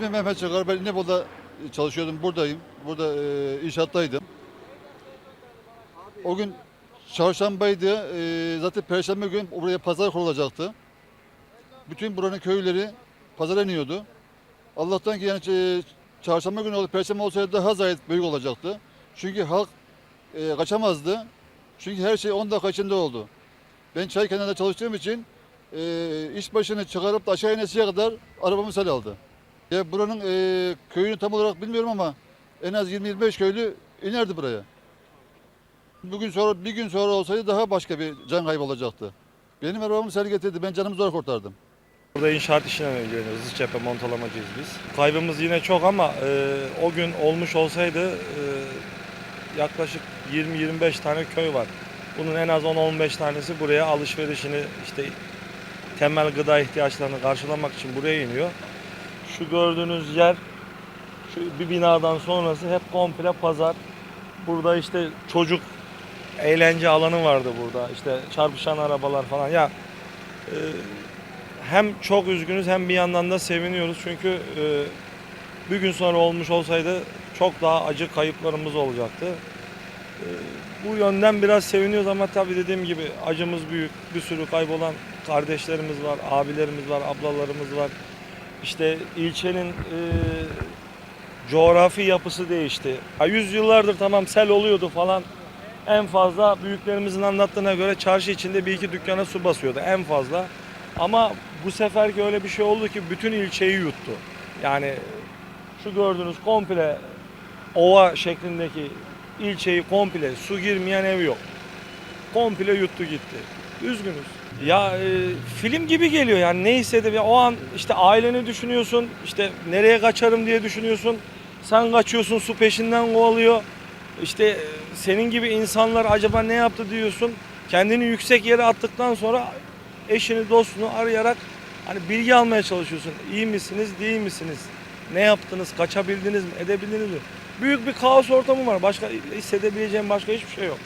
İsmim Mehmet Çakar. Ben İnebolu'da çalışıyordum. Buradayım. Burada e, inşaattaydım. O gün çarşambaydı. E, zaten perşembe gün buraya pazar kurulacaktı. Bütün buranın köyleri pazara iniyordu. Allah'tan ki yani e, çarşamba günü olup perşembe olsaydı daha zayıf büyük olacaktı. Çünkü halk e, kaçamazdı. Çünkü her şey 10 dakika içinde oldu. Ben çay kenarında çalıştığım için e, iş başını çıkarıp da aşağı inesiye kadar arabamı sel aldı. Ya buranın e, köyünü tam olarak bilmiyorum ama en az 20-25 köylü inerdi buraya. Bugün sonra bir gün sonra olsaydı daha başka bir can kaybı olacaktı. Benim arabamı sel getirdi. Ben canımı zor kurtardım. Burada inşaat işine ilgileniyoruz. Hızlı cephe montalamacıyız biz. Kaybımız yine çok ama e, o gün olmuş olsaydı e, yaklaşık 20-25 tane köy var. Bunun en az 10-15 tanesi buraya alışverişini işte temel gıda ihtiyaçlarını karşılamak için buraya iniyor. Şu gördüğünüz yer şu bir binadan sonrası hep komple pazar. Burada işte çocuk eğlence alanı vardı burada. İşte çarpışan arabalar falan. Ya e, hem çok üzgünüz hem bir yandan da seviniyoruz. Çünkü e, bir gün sonra olmuş olsaydı çok daha acı kayıplarımız olacaktı. E, bu yönden biraz seviniyoruz ama tabii dediğim gibi acımız büyük. Bir sürü kaybolan kardeşlerimiz var, abilerimiz var, ablalarımız var. İşte ilçenin e, coğrafi yapısı değişti. Ha, yüzyıllardır tamam sel oluyordu falan. En fazla büyüklerimizin anlattığına göre çarşı içinde bir iki dükkana su basıyordu en fazla. Ama bu seferki öyle bir şey oldu ki bütün ilçeyi yuttu. Yani şu gördüğünüz komple ova şeklindeki ilçeyi komple su girmeyen ev yok. Komple yuttu gitti. Üzgünüz. Ya e, film gibi geliyor yani ne hissedip o an işte aileni düşünüyorsun işte nereye kaçarım diye düşünüyorsun. Sen kaçıyorsun su peşinden kovalıyor. İşte e, senin gibi insanlar acaba ne yaptı diyorsun. Kendini yüksek yere attıktan sonra eşini dostunu arayarak hani bilgi almaya çalışıyorsun. İyi misiniz, değil misiniz? Ne yaptınız, kaçabildiniz mi, edebildiniz mi? Büyük bir kaos ortamı var. Başka hissedebileceğim başka hiçbir şey yok.